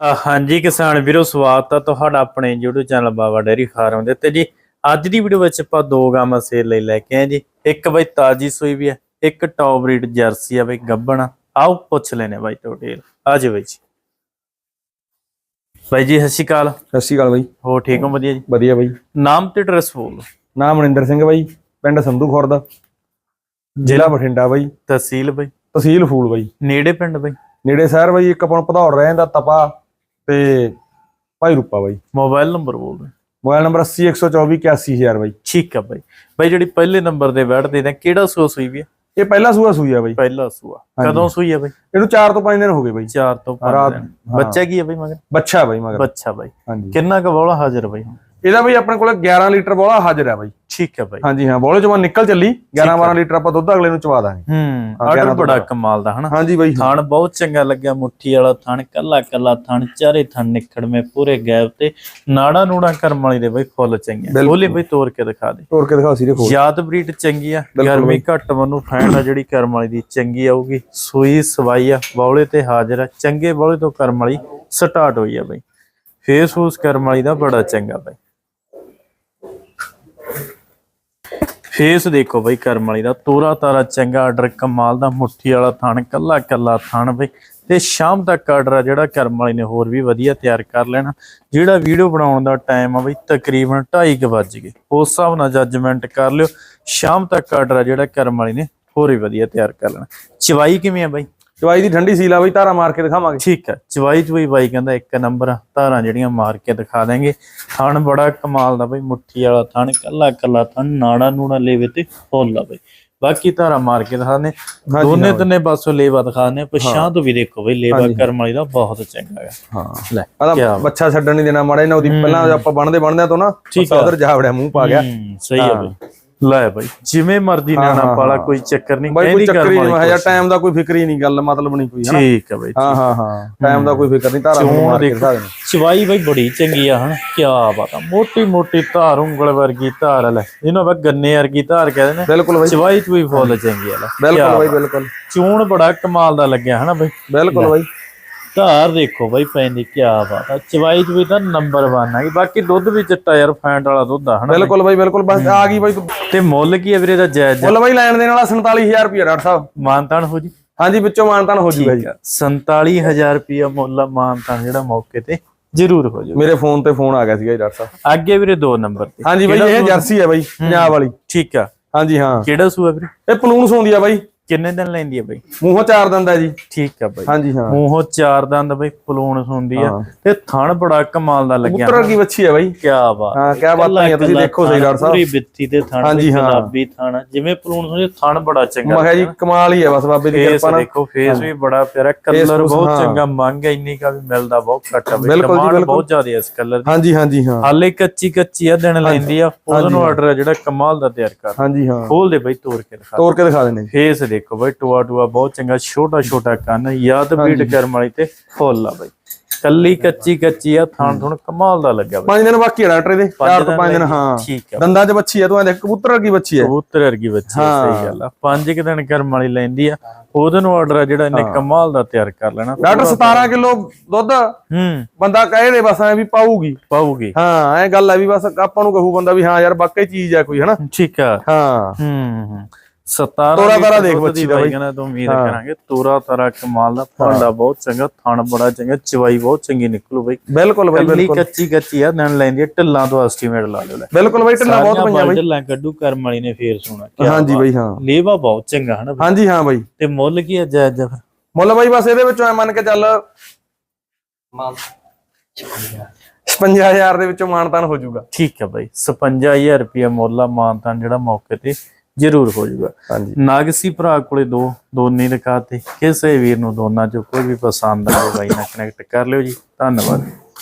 ਹਾਂਜੀ ਕਿਸਾਨ ਵੀਰੋ ਸਵਾਗਤ ਹੈ ਤੁਹਾਡਾ ਆਪਣੇ YouTube channel Baba dairy farm ਦੇ ਉੱਤੇ। ਜੀ ਅੱਜ ਦੀ ਵੀਡੀਓ ਵਿੱਚ ਆਪਾਂ ਦੋ ਗਾਵਾਂ ਸੇਲ ਲਈ ਲੈ ਕੇ ਆਏ ਜੀ। ਇੱਕ ਬਈ ਤਾਜੀ ਸੂਈ ਵੀ ਹੈ ਇੱਕ ਟੌਪ ਬਰੀਡ ਜਰਸੀ ਆ ਬਈ ਗੱਬਣ। ਆ। ਆਓ ਪੁੱਛ ਲੈਨੇ ਬਾਈ ਟੋਟੇਲ ਆ ਜਾਓ ਬਾਈ ਜੀ। ਬਾਈ ਜੀ ਸਤਿ ਸ਼੍ਰੀ ਅਕਾਲ। ਸਤਿ ਸ਼੍ਰੀ ਅਕਾਲ ਬਾਈ। ਹੋ ਠੀਕ ਹੋ? ਵਧੀਆ ਜੀ। ਵਧੀਆ ਬਾਈ। ਨਾਮ ਤੇ ਐਡਰੈਸ ਬੋਲੋ ਨਾਮ ਮਨਿੰਦਰ ਸਿੰਘ ਬਾਈ ਪਿੰਡ ਸੰਧੂ ਖੁਰਦ। ਜ਼ਿਲ੍ਹਾ ਬਠਿੰਡਾ ਬਾਈ। ਤਹਿਸੀਲ ਬਾਈ। ਤਹਿਸੀਲ ਫੂਲ ਬਾਈ। ਨੇੜੇ ਪਿੰਡ ਬਾਈ। ਨੇੜੇ ਸ਼ਹਿਰ ਬਾਈ ਇੱਕ ਆਪਾਂ ਨੂੰ ਭਦੌੜ ਰਹਿੰਦਾ ਤਪਾ। ਤੇ ਭਾਈ ਰੂਪਾ ਬਾਈ। ਮੋਬਾਈਲ ਨੰਬਰ ਬੋਲ ਮੋਬਾਈਲ ਨੰਬਰ 80124 ਬਾਈ। ਠੀਕ ਆ ਬਾਈ। ਬਾਈ ਜਿਹੜੀ ਪਹਿਲੇ ਨੰਬਰ ਦੇ ਬੈਠਦੇ ਨੇ ਕਿਹੜਾ ਸੂਆ ਸੂਈ ਵੀ ਇਹ ਪਹਿਲਾ ਸੂਆ ਸੂਈ ਆ ਬਾਈ। ਪਹਿਲਾ ਸੂਆ। ਕਦੋਂ ਸੂਈ ਹੈ ਬਾਈ? ਇਹਨੂੰ 4 ਤੋਂ 5 ਦਿਨ ਹੋ ਗਏ ਬਾਈ। 4 ਤੋਂ 5 ਰਾਤ- ਦਿਨ। ਬੱਚਾ ਕੀ ਹੈ ਬਾਈ ਮਗਰ? ਬੱਚਾ ਬਾਈ ਮਗਰ। ਬੱਚਾ ਬਾਈ। ਕਿੰਨਾ ਕੁ ਬੋਲਾ ਹਾਜ਼ਰ ਬਾਈ ਇਹਦਾ ਬਾਈ ਆਪਣੇ ਕੋਲ 11 ਲੀਟਰ ਬੋਲਾ ਹਾਜ਼ਰ ਹੈ ਬਾਈ। ਠੀਕ ਹੈ ਬਾਈ। ਹਾਂਜੀ ਹਾਂ ਬੋਲੇ ਚੋਂ ਨਿਕਲ ਚੱਲੀ। 11 12 ਲੀਟਰ ਆਪਾਂ ਦੁੱਧ ਅਗਲੇ ਨੂੰ ਚਵਾ ਦਾਂਗੇ। ਹੂੰ ਆਰਡਰ ਬੜਾ। ਕਮਾਲ ਦਾ ਹਨਾ? ਹਾਂਜੀ ਬਾਈ ਥਣ ਬਹੁਤ ਚੰਗਾ ਲੱਗਿਆ ਮੁੱਠੀ ਵਾਲਾ ਥਣ ਕੱਲਾ ਕੱਲਾ ਥਣ ਚਾਰੇ ਥਣ ਨਿਖੜਵੇਂ ਪੂਰੇ ਗੈਪ ਤੇ। ਨਾੜਾ ਨੂੜਾ ਕਰਮ ਵਾਲੀ ਦੇ ਬਾਈ ਫੁੱਲ ਚੰਗੇ ਬਿਲਕੁਲ। ਬੋਲੇ ਬਾਈ ਤੋੜ ਕੇ ਦਿਖਾ ਦੇ। ਤੋੜ ਕੇ ਦਿਖਾਓ ਸੀ ਦੇਖੋ ਯਾਦ ਬਰੀਡ ਚੰਗੀ ਆ ਗਰਮੀ ਘੱਟ ਮਨੂੰ ਫੈਂਟ ਆ ਜਿਹੜੀ ਕਰਮ ਵਾਲੀ ਦੀ ਚੰਗੀ ਆਊਗੀ। ਸੂਈ ਸਵਾਈ ਆ ਬੌਲੇ ਤੇ ਹਾਜ਼ਰ ਆ ਚੰਗੇ ਬੌਲੇ ਤੋਂ ਕਰਮ ਵਾਲੀ ਸਟਾਰਟ ਹੋਈ ਆ ਬਾਈ। ਫੇਸ ਫੂਸ ਕਰਮ ਵਾਲੀ ਦਾ ਬੜਾ ਚੰਗਾ ਬਾਈ। ਫੇਸ ਦੇਖੋ ਬਾਈ ਕਰਮ ਵਾਲੀ ਦਾ, ਤੋਰਾ ਤਾਰਾ ਚੰਗਾ ਆਰਡਰ ਕਮਾਲ ਦਾ, ਮੁੱਠੀ ਵਾਲਾ ਥਣ, ਕੱਲਾ ਕੱਲਾ ਥਣ ਬਈ। ਤੇ ਸ਼ਾਮ ਤੱਕ ਆਰਡਰ ਆ ਜਿਹੜਾ ਕਰਮ ਵਾਲੀ ਨੇ ਹੋਰ ਵੀ ਵਧੀਆ ਤਿਆਰ ਕਰ ਲੈਣਾ। ਜਿਹੜਾ ਵੀਡੀਓ ਬਣਾਉਣ ਦਾ ਟਾਈਮ ਆ ਬਈ ਤਕਰੀਬਨ 2:30 ਵੱਜ ਗਏ। ਉਸ ਹਿਸਾਬ ਨਾਲ ਜੱਜਮੈਂਟ ਕਰ ਲਿਓ। ਸ਼ਾਮ ਤੱਕ ਆਰਡਰ ਆ ਜਿਹੜਾ ਕਰਮ ਵਾਲੀ ਨੇ ਹੋਰ ਵੀ ਵਧੀਆ ਤਿਆਰ ਕਰ ਲੈਣਾ। ਚਵਾਈ ਕਿਵੇਂ ਆ ਬਾਈ? ਚਵਾਈ ਦੀ ਠੰਡੀ ਸੀਲ ਆ ਬਾਈ ਧਾਰਾ ਮਾਰ ਕੇ ਦਿਖਾਵਾਂਗੇ। ਠੀਕ ਹੈ ਚਵਾਈ ਚਵਾਈ ਬਾਈ ਕਹਿੰਦਾ ਇੱਕ ਨੰਬਰ ਧਾਰਾਂ ਜਿਹੜੀਆਂ ਮਾਰ ਕੇ ਦਿਖਾ ਦੇਂਗੇ ਥਣ ਬੜਾ ਕਮਾਲ ਦਾ ਬਈ ਮੁੱਠੀ ਵਾਲਾ ਥਣ ਕੱਲਾ ਕੱਲਾ ਥਣ ਨਾੜਾ ਨੂੜਾ ਲੇਵੇ ਤੇ ਆ ਬਈ। ਬਾਕੀ ਧਾਰਾਂ ਮਾਰ ਕੇ ਦਿਖਾਣੇ ਦੋਨੇ। ਤਿੰਨੇ ਪਾਸੋਂ ਲੇਵਾ ਦਿਖਾਣੇ ਪਛਾਂ ਤੋਂ ਵੀ ਦੇਖੋ ਬਈ ਲੇਵਾ। ਕਰਮ ਵਾਲੀ ਦਾ ਬਹੁਤ ਚੰਗਾ ਹੈ ਹਾਂ। ਲੈ ਆਦਾ ਬੱਚਾ ਛੱਡਣ ਨਹੀਂ ਦੇਣਾ ਮਾੜਾ ਇਹਨਾਂ ਉਹਦੀ ਪਹਿਲਾਂ ਆਪਾਂ ਬਣਦੇ ਬਣਦੇ ਤੋਂ ਨਾ ਉਧਰ ਜਾ ਵੜਿਆ ਮੂੰਹ ਪਾ ਗਿਆ। ਸਹੀ ਹਾਂ। ਬਈ। ਲੈ ਬਈ ਜਿਵੇਂ ਮਰਜ਼ੀ ਨਿਆਣਾ ਪਾਲਾ। ਕੋਈ ਚੱਕਰ ਨਹੀਂ ਬਾਈ ਕੋਈ ਚੱਕਰ ਹੀ ਨਹੀਂ ਟਾਈਮ ਦਾ ਕੋਈ ਫਿਕਰ ਹੀ ਨਹੀਂ ਗੱਲ ਮਤਲਬ ਨਹੀਂ ਕੋਈ ਹਨਾ ਠੀਕ ਹੈ ਬਈ ਹਾਂ ਹਾਂ ਹਾਂ ਟਾਈਮ ਦਾ ਕੋਈ ਫਿਕਰ ਨਹੀਂ ਧਾਰਾ ਨੂੰ ਦੇਖੋ ਦੇਣੀ ਚਵਾਈ ਬਈ ਬੜੀ ਚੰਗੀ ਆ ਹਨ? ਕੀ ਬਾਤ ਆ ਮੋਟੀ ਮੋਟੀ ਧਾਰ ਉਂਗਲ ਵਰਗੀ ਧਾਰ ਲੈ। ਇਹਨੂੰ ਬਈ ਗੰਨੇ ਵਰਗੀ ਧਾਰ ਕਹਿੰਦੇ ਨੇ ਬਿਲਕੁਲ ਬਾਈ। ਚਵਾਈ ਚ ਵੀ ਫੁੱਲ ਚੰਗੀ ਆ ਲੈ। ਬਿਲਕੁਲ ਬਾਈ ਬਿਲਕੁਲ। ਚੂਣ ਬੜਾ ਕਮਾਲ ਦਾ ਲੱਗਿਆ ਹਨਾ ਬਈ? ਬਿਲਕੁਲ ਬਾਈ। ਧਾਰ ਦੇਖੋ ਬਈ ਪੈਂਦੀ ਕੀ ਬਾਤ ਆ। ਚਵਾਈ ਚ ਵੀ ਤਾਂ ਨੰਬਰ 1 ਆ ਬਾਕੀ ਦੁੱਧ ਵੀ ਚਿੱਟਾ ਯਾਰ ਫੈਂਟ ਵਾਲਾ ਦੁੱਧ ਆ ਹਨਾ? ਬਿਲਕੁਲ ਬਾਈ ਬਿਲਕੁਲ। ਬਸ ਆ ਗਈ ਬਾਈ। ਤੂੰ ਮੁੱਲ ਕੀ ਹੈ ਵੀਰੇ ਦਾ ਜਾਇਜ਼? ਮੁੱਲ ਬਾਈ ਲੈਣ ਦੇਣ ਵਾਲਾ 47000 ਰੁਪਏ ਡਾਕਟਰ ਸਾਹਿਬ। ਮਾਨਤਾਨ ਹੋ ਜੀ? ਹਾਂਜੀ ਵਿੱਚੋਂ ਮਾਨਤਾਨ ਹੋ ਜੂਗਾ ਜੀ 47000 ਰੁਪਿਆ ਮੁੱਲ ਆ ਮਾਨਤਾਨ ਜਿਹੜਾ ਮੌਕੇ ਤੇ ਜ਼ਰੂਰ ਹੋ ਜਾਊ ਮੇਰੇ ਫੋਨ ਤੇ ਫੋਨ ਆ ਗਿਆ ਸੀਗਾ ਜੀ ਡਾਕਟਰ ਸਾਹਿਬ। ਅੱਗੇ ਵੀਰੇ ਦੋ ਨੰਬਰ ਤੇ। ਹਾਂਜੀ ਬਾਈ ਇਹ ਜਰਸੀ ਹੈ ਬਾਈ ਪੰਜਾਬ ਵਾਲੀ। ਠੀਕ ਆ। ਹਾਂਜੀ ਹਾਂ। ਕਿਹੜਾ ਸੂਆ ਵੀਰੇ? ਇਹ ਪਲੂਨ ਸੌਂਦੀ ਆ ਬਾਈ। ਕਿੰਨੇ ਦਿਨ ਲੈਂਦੀ ਆ ਬਈ? ਮੂੰਹੋਂ ਚਾਰ ਦੰਦ ਹੈ ਜੀ। ਠੀਕ ਆ ਬਈ। ਹਾਂਜੀ ਹਾਂ। ਮੂੰਹੋਂ ਚਾਰ ਦੰਦ ਬਈ ਪਲੂਣਸ ਹੁੰਦੀ ਆ। ਤੇ ਥਣ ਬੜਾ ਕਮਾਲ ਦਾ ਲੱਗਿਆ ਪੁੱਤਰ ਕੀ ਬੱਚੀ ਹੈ ਬਾਈ। ਕੀ ਬਾਤ ਹਾਂ ਕਿਆ ਬਾਤਾਂ ਹੈ ਤੁਸੀਂ ਦੇਖੋ ਸਹੀ ਡਾਕਟਰ ਸਾਹਿਬ। ਪੂਰੀ ਬਿੱਤੀ ਤੇ ਥਣ ਹਾਂਜੀ, ਹਾਂ। ਗੁਲਾਬੀ ਥਣ। ਜਿਵੇਂ ਪਲੂਣਸ ਹੁੰਦੇ ਥਣ ਬੜਾ ਚੰਗਾ ਮੈਂ ਜੀ ਕਮਾਲ ਹੀ ਹੈ ਬਸ ਬਾਬੇ ਦੀ ਕਿਰਪਾ ਨਾਲ। ਦੇਖੋ ਫੇਸ ਵੀ ਬੜਾ ਪਿਆਰਾ ਕਲਰ ਬਹੁਤ। ਚੰਗਾ ਮੰਗ ਹੈ ਇੰਨੀ ਕਾ ਵੀ ਮਿਲਦਾ ਬਹੁਤ ਘੱਟ ਆ ਬਈ। ਬਿਲਕੁਲ। ਬਹੁਤ ਜ਼ਿਆਦਾ ਹੈ ਇਸ ਕਲਰ ਦੀ। ਹਾਂਜੀ ਹਾਂਜੀ ਹਾਂ। ਹਾਲੇ ਕੱਚੀ ਕੱਚੀ ਆ ਦਿਨ ਲੈਂਦੀ ਆ। ਉਹਨੂੰ ਆਰਡਰ ਜਿਹੜਾ ਕਮਾਲ ਦਾ ਤਿਆਰ ਕਰ। ਹਾਂਜੀ ਹਾਂ। ਖੋਲ ਦੇ ਬਈ ਤੋੜ ਕੇ ਦਿਖਾ। ਤੋੜ ਕੇ ਦਿਖਾ ਦੇਣੇ ਫੇਸ ਦੇਖੋ ਬਈ ਟੂਆ ਟੂਆ ਬਹੁਤ ਚੰਗਾ ਛੋਟਾ ਛੋਟਾ ਕੰਨ ਯਾਦ ਬੀਟ ਕਰਮ ਵਾਲੀ ਤੇ ਫੁੱਲ ਆ ਬਈ। ਕੱਲੀ ਕੱਚੀ ਕੱਚੀ ਆ ਥਾਣ ਥੁਣ ਕਮਾਲ ਦਾ ਲੱਗਿਆ ਬਈ। ਪੰਜ ਦਿਨ ਬਾਕੀ ਹੈ ਡਾਕਟਰ ਦੇ ਚਾਰ ਤੋਂ ਪੰਜ ਦਿਨ ਲੈਂਦੀ। ਹਾਂ। ਆ। ਦੰਦਾਂ 'ਚ ਬੱਚੀ ਹੈ ਤੂੰ ਐ ਦੇਖ ਕਬੂਤਰ ਵਰਗੀ ਬੱਚੀ ਹੈ ਕਬੂਤਰ ਵਰਗੀ ਬੱਚੀ ਆ, ਸਹੀ ਗੱਲ ਆ। ਪੰਜ ਕੁ ਦਿਨ ਕਰਮ ਵਾਲੀ ਲੈਂਦੀ ਆ ਉਹਦੇ ਨੂੰ ਆਰਡਰ ਆ ਜਿਹੜਾ ਇਹਨੇ ਕਮਾਲ ਦਾ ਤਿਆਰ ਕਰ ਲੈਣਾ। ਡਾਕਟਰ 17 ਕਿਲੋ ਦੁੱਧ ਹੂੰ। ਬੰਦਾ ਕਹੇ ਦੇ ਬਸ ਐ ਵੀ ਪਾਊਗੀ। ਪਾਉਗੀ ਹਾਂ ਐ ਗੱਲ ਹੈ ਵੀ ਬਸ ਆਪਾਂ ਨੂੰ ਕਹੂ ਬੰਦਾ ਵੀ ਹਾਂ ਯਾਰ ਵਾਕਈ ਚੀਜ਼ ਹੈ ਕੋਈ ਹਨਾ। ਠੀਕ ਆ। ਹਾਂ। ਹੂੰ ਹੂੰ। 17 ਤੋਰਾ ਤਾਰਾ ਦੇਖ ਬੱਚੀ ਦੀ ਬਾਈ। ਕਹਿੰਦਾ ਤੂੰ ਉਮੀਦ ਕਰਾਂਗੇ। ਤੋਰਾ ਤਾਰਾ ਕਮਾਲ ਦਾ ਭਾਂਡਾ ਬਹੁਤ ਚੰਗਾ ਥਣ ਬੜਾ ਚੰਗਾ ਚਵਾਈ ਬਹੁਤ ਚੰਗੀ ਨਿਕਲੂ ਬਈ। ਬਿਲਕੁਲ ਬਾਈ ਕੱਲੀ ਬਿਲਕੁਲ। ਕੱਚੀ ਕੱਚੀ ਆ ਦਿਨ ਲੈਂਦੀ ਆ ਢਿੱਲਾਂ ਤੋਂ ਐਸਟੀਮੇਟ ਲਾ ਲਿਓ ਲੈ। ਬਿਲਕੁਲ ਬਾਈ ਢਿੱਲਾ ਬਹੁਤ ਪਈਆਂ ਬਾਈ। ਢਿੱਲਾਂ ਕੱਢੂ ਕਰਮ ਵਾਲੀ ਨੇ ਫੇਰ ਸੋਣਾ ਹਾਂਜੀ। ਬਾਈ ਹਾਂ। ਲੇਵਾ ਬਹੁਤ ਚੰਗਾ ਹਨਾ? ਹਾਂਜੀ ਹਾਂ ਬਾਈ। ਤੇ ਮੁੱਲ ਕੀ ਹੈ ਜਾਇਜ਼ ਫਿਰ ਮੁੱਲ ਬਾਈ ਬਸ ਇਹਦੇ ਵਿੱਚੋਂ ਐ ਮੰਨ ਕੇ ਚੱਲ 55000 ਦੇ ਵਿੱਚੋਂ ਮਾਨਤਾਨ ਹੋ ਜਾਊਗਾ। ਠੀਕ ਹੈ ਬਾਈ 55000 ਰੁਪਏ ਮੁੱਲ ਆ ਮਾਨਤਾਨ ਜਿਹੜਾ ਮੌਕੇ ਤੇ ਜ਼ਰੂਰ ਹੋ ਜਾਊਗਾ। ਹਾਂਜੀ। ਨਾਗਸੀ ਭਰਾ ਕੋਲੇ ਦੋ ਦੋਨੇ ਦਿਖਾਤੇ ਕਿਸੇ ਵੀਰ ਨੂੰ ਦੋਨਾਂ ਚੋਂ ਕੋਈ ਵੀ ਪਸੰਦ ਆਵੇ ਬਾਈ ਨਾਲ ਕਨੈਕਟ ਕਰ ਲਿਓ ਜੀ। ਧੰਨਵਾਦ।